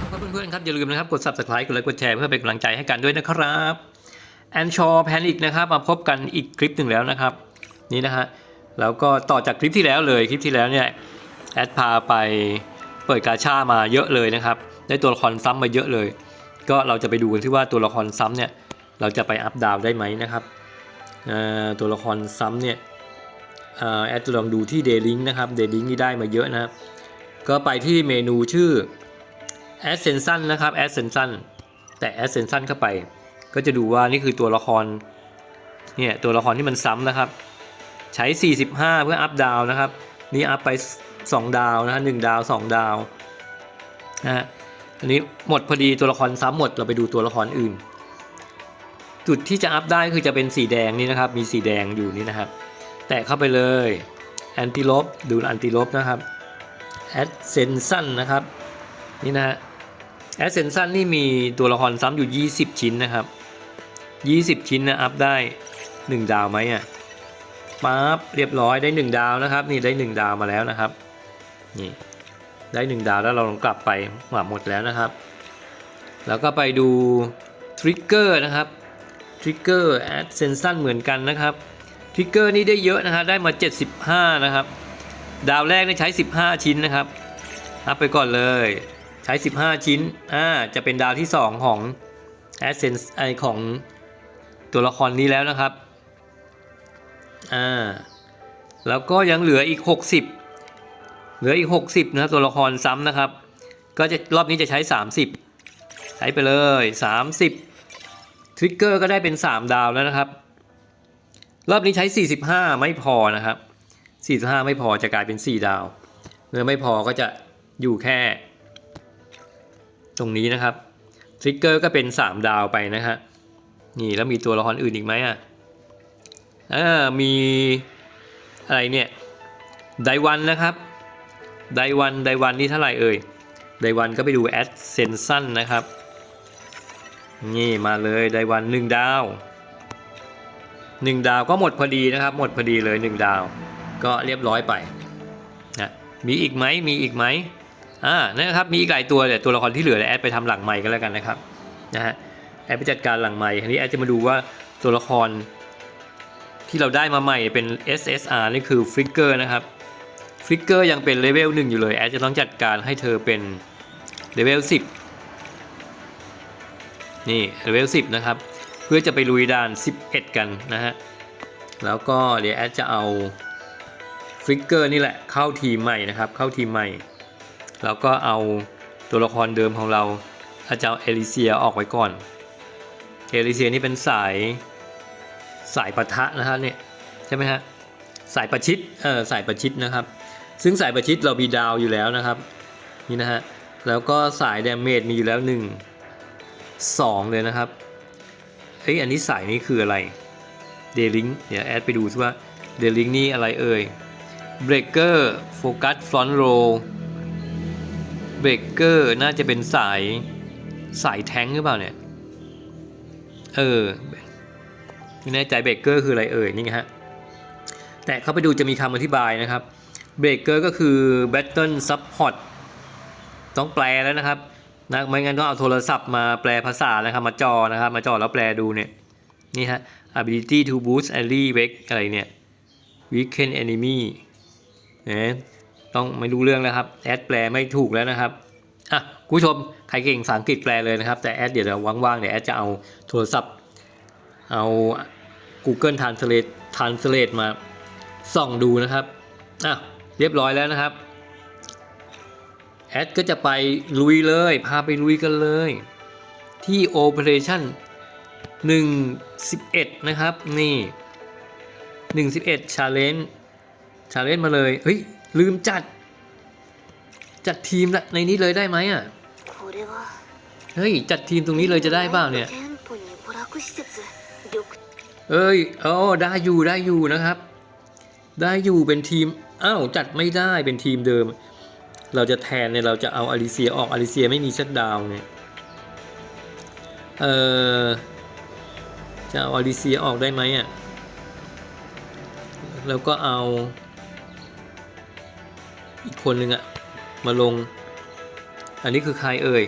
ครับเพื่อนๆครับอย่าลืมนะครับกด subscribe กดไลค์กดแชร์เพื่อเป็นกำลังใจให้กันด้วยนะครับแอนชอแพนิกนะครับมาพบกันอีกคลิปหนึ่งแล้วนะครับ นี่นะฮะแล้วก็ต่อจากคลิปที่แล้วเลยคลิปที่แล้วเนี่ยแอดพาไปเปิดกาชามาเยอะเลยนะครับ ได้ตัวละครซ้ำมาเยอะเลย ก็เราจะไปดูกันที่ว่าตัวละครซ้ำเนี่ยเราจะไปอัพดาวได้ไหมนะครับตัวละครซ้ำเนี่ยแอดจะลองดูที่เดลิงนะครับเดลิงนี่ได้มาเยอะนะครับก็ไปที่เมนูชื่อ Ascension นะครับ Ascension แต่ Ascension เข้าไป ก็จะดูว่านี่คือตัวละครเนี่ยตัวละครที่มันซ้ำนะครับ ใช้ 45 เพื่ออัพดาวนะครับ นี่อัพไป 2 ดาวนะฮะ1ดาว 2 ดาวนะฮะอันนี้หมดพอดีตัวละครซ้ำหมดเราไปดูตัวละครอื่น จุดที่จะอัพได้คือจะเป็นสีแดงนี่นะครับ มีสีแดงอยู่นี่นะครับ แตะเข้าไปเลยแอนติลบดูแอนติลบนะครับแอดเซนซันนะครับ นี่นะฮะ แอดเซนซันนี่มีตัวละครซ้ำอยู่ 20 ชิ้นนะครับ 20 ชิ้นนะอัพได้ 1 ดาวไหมอะปั๊บเรียบร้อยได้ 1 ดาวนะครับ นี่ได้ 1 ดาวมาแล้วนะครับนี่ได้ 1 ดาวแล้วเราลองกลับไปหมดแล้วนะครับ แล้วก็ไปดูทริกเกอร์นะครับทริกเกอร์แอดเซนซันเหมือนกันนะครับทริกเกอร์นี่ได้เยอะนะฮะได้มา 75 นะครับ ดาวแรกได้ใช้ 15 ชิ้นนะครับอัพไปก่อนเลย ใช้ 15 ชิ้นอ่าจะเป็นดาวที่ 2 ของ Essence ไอของตัวละครนี้แล้วนะครับอ่าแล้วก็ยังเหลืออีก 60 เหลืออีก 60นะตัวละครซ้ำนะครับ ก็จะรอบนี้จะใช้ 30 ใช้ไปเลย 30ทริกเกอร์ก็ได้เป็น 3 ดาวแล้วนะครับ รอบนี้ใช้ 45 ไม่พอนะครับ 45 ไม่พอจะกลายเป็น 4 ดาวเมื่อไม่พอก็จะอยู่แค่ ตรงนี้นะครับทริกเกอร์ก็เป็น 3 ดาวไปนะฮะนี่แล้วมีตัวละครอื่นอีกไหมอะอ่ามีอะไรเนี่ยไดวันนะครับไดวันไดวันนี่เท่าไหร่เอ่ยไดวันก็ไปดูแอดเซนซันนะครับ นี่มาเลยไดวันหนึ่งดาวหนึ่งดาวก็หมดพอดีนะครับ หมดพอดีเลยหนึ่งดาว ก็เรียบร้อยไปนะมีอีกไหมมีอีกไหม อ่านะครับมีอีกหลายตัวแต่ตัวละครที่เหลือแอดไปทำหลังใหม่กันแล้วกันนะครับนะฮะแอดไปจัดการหลังใหม่ทีนี้แอดจะมาดูว่าตัวละครที่เราได้มาใหม่เป็น SSR นี่คือฟลิกเกอร์นะครับฟลิกเกอร์ยังเป็นเลเวล1อยู่เลยแอดจะต้องจัดการให้เธอเป็นเลเวล10นี่เลเวล10นะครับ เพื่อจะไปลุยด่าน 11 กันนะฮะแล้วก็เดี๋ยวแอดจะเอาฟลิกเกอร์นี่แหละเข้าทีมใหม่นะครับเข้าทีมใหม่ แล้วก็เอาตัวละครเดิมของเราอาจจะเอาเอลิเซียออกไว้ก่อน เอลิเซียนี่เป็นสายสายปะทะนะฮะเนี่ยใช่ไหมฮะสายประชิดเออสายประชิดนะครับ ซึ่งสายประชิดเรามีดาวอยู่แล้วนะครับนี่นะฮะแล้วก็สายดาเมจมีอยู่แล้ว 1 2 เลยนะครับเฮ้ยอันนี้สายนี้คืออะไรเดลิงเดี๋ยวแอดไปดูซิว่าเดลิงนี่อะไรเอ่ยเบรกเกอร์โฟกัสฟลอนโร เบรกเกอร์น่าจะเป็นสายสายแท้งหรือเปล่าเนี่ย เออไม่แน่ใจเบรกเกอร์คืออะไรเอ่ยนี่ฮะ แต่เข้าไปดูจะมีคำอธิบายนะครับเบรกเกอร์ก็คือ Battle Support ต้องแปลแล้วนะครับนะไม่งั้นต้องเอาโทรศัพท์มาแปลภาษานะครับ มาจอนะครับ มาจอแล้วแปลดูเนี่ย นี่ฮะ ability to boost ally w e c อะไรเนี่ย weaken enemy นะ ต้องไม่รู้เรื่องแล้วครับแอดแปลไม่ถูกแล้วนะครับอะคุณผู้ชมใครเก่งภาษาอังกฤษแปลเลยนะครับ แต่แอดเดี๋ยวว่างๆเดี๋ยวแอดจะเอาโทรศัพท์ เอา Google Translate Translate มาส่องดูนะครับอะเรียบร้อยแล้วนะครับแอดก็จะไปลุยเลย พาไปลุยกันเลย ที่ Operation 111 นะครับ นี่ 111 Challenge Challenge มาเลย เฮ้ย ลืมจัด จัดทีมในนี้เลยได้ไหมอะเฮ้ย จัดทีมตรงนี้เลยจะได้บ้างเนี่ย เอ้ยโอ้ได้อยู่ได้อยู่นะครับ ได้อยู่เป็นทีมอ้าวจัดไม่ได้เป็นทีมเดิม เราจะแทนเนี่ยเราจะเอาอลิเซียออกอลิเซียไม่มีชัดดาวเนี่ยเออจะเอาอลิเซียออกได้ไหมอะแล้วก็เอา อีกคนหนึ่งอะมาลง อันนี้คือใครเอ่ย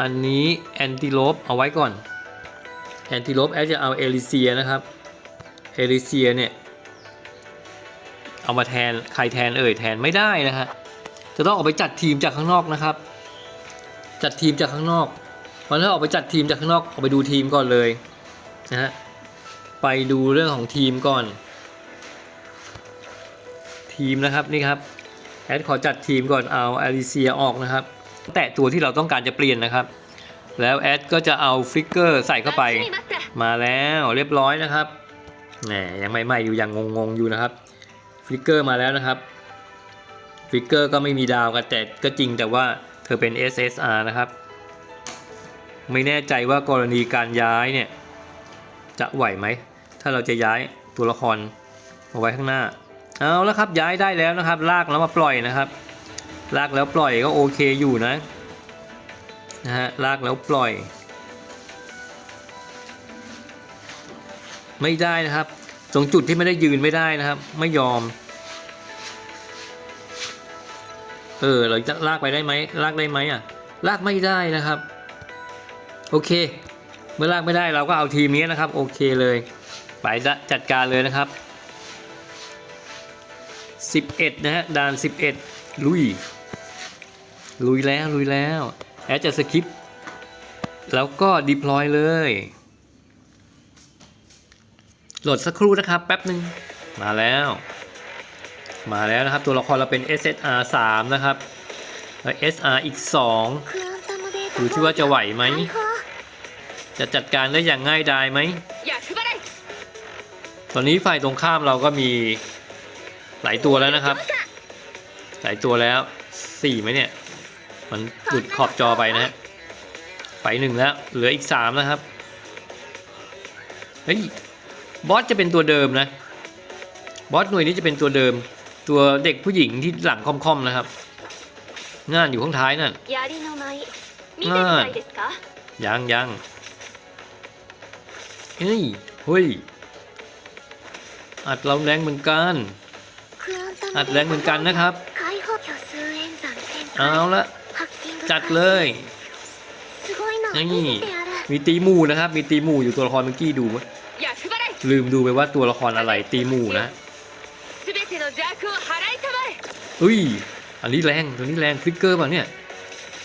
อันนี้แอนติโลปเอาไว้ก่อน แอนติโลปแอดจะเอาเอลิเซียนะครับ เอลิเซียเนี่ย เอามาแทนใครแทนเอ่ยแทนไม่ได้นะฮะ จะต้องออกไปจัดทีมจากข้างนอกนะครับ จัดทีมจากข้างนอกวันถ้าออกไปจัดทีมจากข้างนอกออกไปดูทีมก่อนเลยนะฮะ ไปดูเรื่องของทีมก่อน ทีมนะครับนี่ครับ แอดขอจัดทีมก่อนเอาอาริเซียออกนะครับ แตะตัวที่เราต้องการจะเปลี่ยนนะครับ แล้วแอดก็จะเอาฟิกเกอร์ใส่เข้าไป มาแล้วเรียบร้อยนะครับแหมยังใหม่ๆอยู่ยังงงๆอยู่นะครับ ฟิกเกอร์มาแล้วนะครับ ฟิกเกอร์ก็ไม่มีดาวกันแต่ก็จริงแต่ว่าเธอเป็น SSR นะครับ ไม่แน่ใจว่ากรณีการย้ายเนี่ยจะไหวไหม ถ้าเราจะย้ายตัวละครเอาไว้ข้างหน้า เอาแล้วครับย้ายได้แล้วนะครับ ลากแล้วมาปล่อยนะครับ ลากแล้วปล่อยก็โอเคอยู่นะนะฮะลากแล้วปล่อย ไม่ได้นะครับ ตรงจุดที่ไม่ได้ยืนไม่ได้นะครับ ไม่ยอม เออเราจะลากไปได้ไหมลากได้ไหมอะ ลากไม่ได้นะครับ โอเค เมื่อลากไม่ได้เราก็เอาทีมนี้นะครับ โอเคเลย ไปจัดการเลยนะครับ 11 นะฮะด่าน 11 ลุย ลุยแล้วลุยแล้วแอดจะสคริปแล้วก็ดิพลอยเลย โหลดสักครู่นะครับ แป๊บหนึ่งมาแล้ว มาแล้วนะครับ ตัวละครเราเป็น SSR 3 นะครับ และ SR อีก 2 ดูที่ว่าจะไหวไหม จะจัดการได้อย่างง่ายดายไหม ตอนนี้ฝ่ายตรงข้ามเราก็มี หลายตัวแล้วนะครับ หลายตัวแล้วสี่ไหมเนี่ย มันหลุดขอบจอไปนะฮะไปหนึ่งแล้ว เหลืออีกสามนะครับ เฮ้ย บอสจะเป็นตัวเดิมนะ บอสหน่วยนี้จะเป็นตัวเดิม ตัวเด็กผู้หญิงที่หลังค่อมๆนะครับงานอยู่ข้างท้ายนั่นงานยังยังเฮ้ยเฮ้ยอัดเราแรงเหมือนกัน อัดแรงเหมือนกันนะครับ เอาละจัดเลยนี่มีตีมูนะครับ มีตีมูอยู่ตัวละครเมื่อกี้ดูลืมดูไปว่าตัวละครอะไรตีมูนะอุ้ยอันนี้แรงตัวนี้แรงคลิกเกอร์ป่ะเนี่ย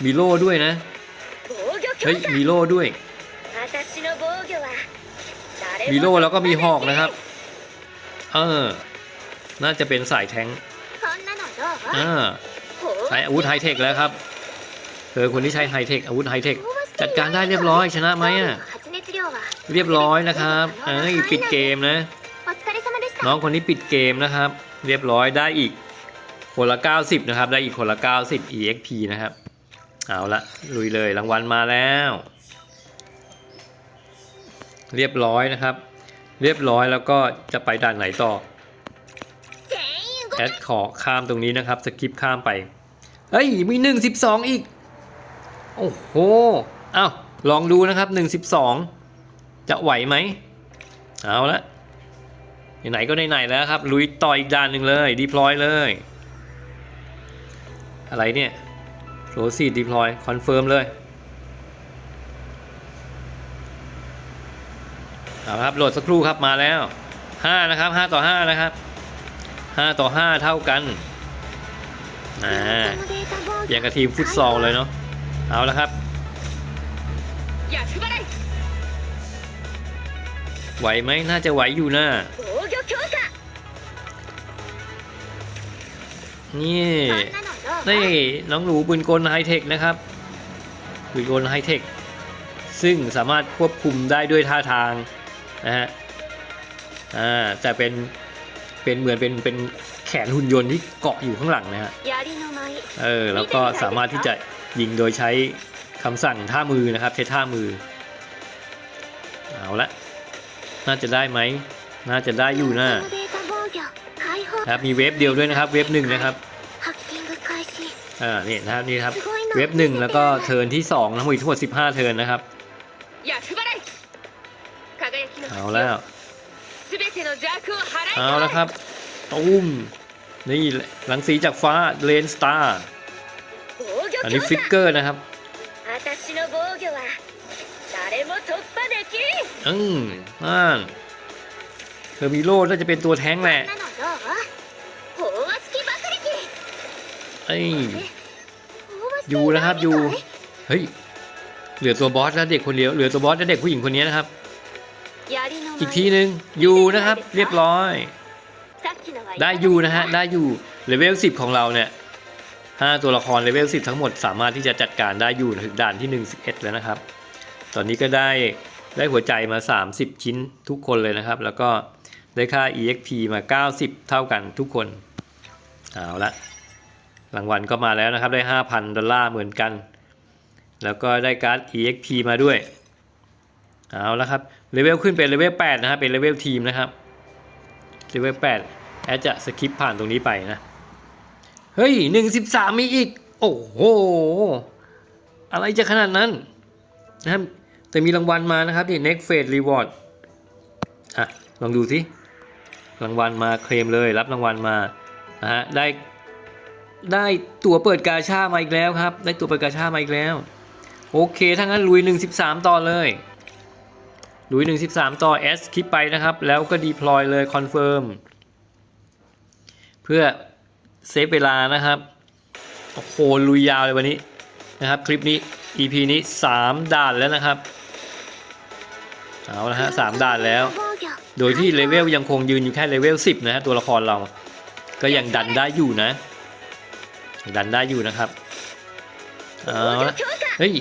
มีโล่ด้วยนะเฮ้ยมีโล่ด้วยมีโล่แล้วก็มีหอกนะครับ เออ น่าจะเป็นสายแทงอ่าใช้อาวุธไฮเทคแล้วครับ เธอคนที่ใช้ไฮเทคอาวุธไฮเทคจัดการได้เรียบร้อยชนะไหมอะเรียบร้อยนะครับเอ้ปิดเกมนะ น้องคนนี้ปิดเกมนะครับ เรียบร้อยได้อีกคนละ 90 นะครับ ได้อีกคนละ 90 exp นะครับ เอาละลุยเลยรางวัลมาแล้ว เรียบร้อยนะครับ เรียบร้อยแล้วก็จะไปด่านไหนต่อ แอดขอข้ามตรงนี้นะครับสกิปข้ามไปเฮ้ยมี1 12อีก โอ้โหอ้าวลองดูนะครับ1 12จะไหวไหมเอาละไหนก็ไหนแล้วครับ ลุยต่ออีกด่านหนึ่งเลยดีพลอยเลย อะไรเนี่ยโรซี่ดีพลอยคอนเฟิร์มเลยเอาครับโหลดสักครู่ครับมาแล้ว 5 นะครับ 5 ต่อ 5 นะครับ 5 ต่อ 5 เท่ากันนะอย่างกับทีมฟุตซอลเลยเนาะเอาละครับไหวไหมน่าจะไหวอยู่นะนี่นี่น้องหนูปืนกลไฮเทคนะครับปืนกลไฮเทคซึ่งสามารถควบคุมได้ด้วยท่าทางนะฮะอ่าแต่เป็น เป็นเหมือนเป็นเป็นแขนหุ่นยนต์ที่เกาะอยู่ข้างหลังนะฮะเออแล้วก็สามารถที่จะยิงโดยใช้คำสั่งท่ามือนะครับ ใช้ท่ามือเอาละน่าจะได้ไหมน่าจะได้อยู่นะนครับมีเวฟเดียวด้วยนะครับเวฟหนึ่งนะครับอ่านี่นะครับนี่ครับเวฟหนึ่งแล้วก็เทิร์นที่สองนะมีทั้งหมดสิบห้าเทิร์นนะครับเอาแล้ว เอาแล้วครับตุ้มนี่หลังสีจากฟ้าเลนสตาร์อันนี้ฟิกเกอร์นะครับอืมน่าเธอมีโลน่าจะเป็นตัวแท้งแหละไออยู่นะครับอยู่เฮ้ยเหลือตัวบอสแล้วเด็กคนเดียวเหลือตัวบอสแล้วเด็กผู้หญิงคนนี้นะครับ อีกทีหนึ่งยูนะครับ เรียบร้อย ได้ยูนะฮะ ได้ยูเลเวลสิบของเราเนี่ยห้าตัวละครเลเวลสิบทั้งหมดสามารถที่จะจัดการได้ยูถึงด่านที่หนึ่งสิบเอ็ดแล้วนะครับ ตอนนี้ก็ได้ได้หัวใจมา 30 ชิ้นทุกคนเลยนะครับ แล้วก็ได้ค่า exp มา 90 เท่ากันทุกคน เอาละรางวัลก็มาแล้วนะครับ ได้ 5,000 ดอลลาร์เหมือนกัน แล้วก็ได้การ์ด exp มาด้วย เอาละครับ เลเวลขึ้นเป็นเลเวล8นะครับเป็นเลเวลทีมนะครับเลเวล8แอดจะสคิปผ่านตรงนี้ไปนะ เฮ้ย113มีอีก โอ้โห อะไรจะขนาดนั้นนะครับแต่มีรางวัลมานะครับที่ next phase reward อะ ลองดูสิรางวัลมาเคลมเลยรับรางวัลมานะฮะได้ได้ตั๋วเปิดกาชามาอีกแล้วครับ ได้ตั๋วเปิดกาชามาอีกแล้ว โอเค ถ้างั้นลุย 113 ต่อเลย ลุยหนึ่งสิบสามต่อ S คลิปไปนะครับ แล้วก็ deploy เลยคอนเฟิร์มเพื่อเซฟเวลานะครับ โอ้โห ลุยยาวเลยวันนี้นะครับ คลิปนี้ EP นี้ 3 ด่านแล้วนะครับ เอาละฮะสามด่านแล้ว โดยที่เลเวลยังคงยืนอยู่แค่เลเวล 10 นะฮะตัวละครเรา ก็ยังดันได้อยู่นะ ดันได้อยู่นะครับ เอาละเฮ้ย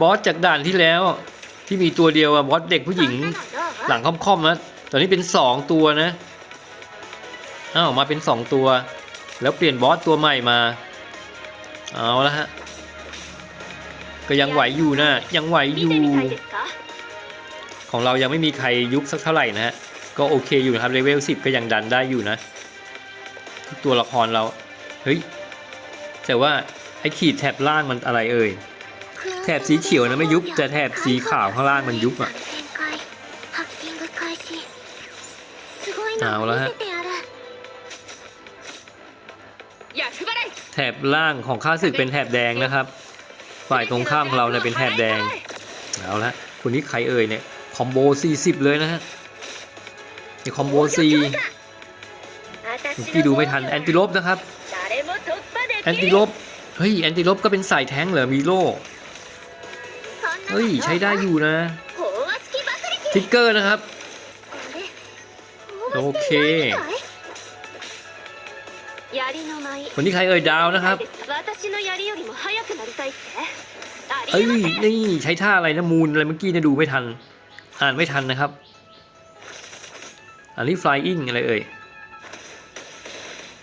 บอสจากด่านที่แล้ว ที่มีตัวเดียวอะบอสเด็กผู้หญิง หลังค่อมๆนะตอนนี้เป็นสองตัวนะอ้าวมาเป็นสองตัว แล้วเปลี่ยนบอสตัวใหม่มาเอาละฮะก็ยังไหวอยู่นะยังไหวอยู่ ของเรายังไม่มีใครยุบสักเท่าไหร่นะฮะก็โอเคอยู่นะครับเลเวลสิบก็ยังดันได้อยู่นะ ตัวละครเราเฮ้ยแต่ว่าไอ้ขีดแถบล่างมันอะไรเอ่ย แถบสีเขียวนะไม่ยุบแต่แถบสีขาวข้างล่างมันยุบอะเอาแล้วฮะแถบล่างของข้าศึกเป็นแถบแดงนะครับ ฝ่ายตรงข้ามของเราเนี่ยเป็นแถบแดง เอาละคนนี้ใครเอ่ยเนี่ยคอมโบ 40 เลยนะฮะนี่คอมโบ4พี่ดูไม่ทันแอนติลบนะครับแอนติลบเฮ้ยแอนติลบก็เป็นสายแท้งเหรอมีโล เฮ้ยใช้ได้อยู่นะทิกเกอร์นะครับ โอเคคนนี้ใครเอ่ยดาวนะครับเอ้ยนี่ใช้ท่าอะไรนะมูนอะไรเมื่อกี้นะดูไม่ทัน อ่านไม่ทันนะครับอันนี้ฟลายอิงอะไรเอ่ย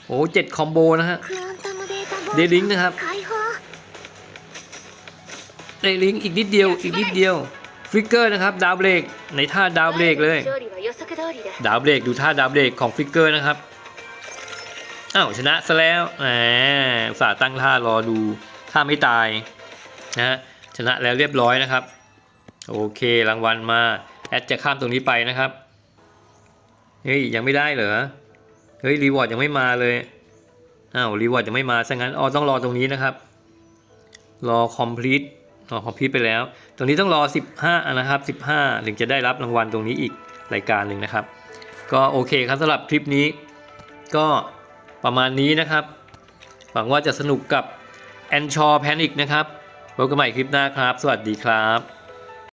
โอ้เจ็ดคอมโบนะฮะเดลิงนะครับ เตะลิงอีกนิดเดียวอีกนิดเดียวฟลิกเกอร์นะครับดาวเบรกในท่าดาวเบรกเลย ดาวเบรกดูท่าดาวเบรกของฟลิกเกอร์นะครับอ้าวชนะซะแล้วแหมสาตั้งท่ารอดูท่าไม่ตายนะชนะแล้วเรียบร้อยนะครับ โอเครางวัลมาแอดจะข้ามตรงนี้ไปนะครับเฮ้ยยังไม่ได้เหรอเฮ้ยรีวอร์ดยังไม่มาเลยอ้าวรีวอร์ดยังไม่มาซะงั้นอ๋อต้องรอตรงนี้นะครับรอคอมพลีต อ๋อพีไปแล้ว ตรงนี้ต้องรอ 15 นะครับ 15 ถึงจะได้รับรางวัลตรงนี้อีกรายการหนึ่งนะครับ ก็โอเคครับสำหรับคลิปนี้ ก็ประมาณนี้นะครับ หวังว่าจะสนุกกับ a n c h o r Panic นะครับพบกันใหม่คลิปหน้าครับ สวัสดีครับ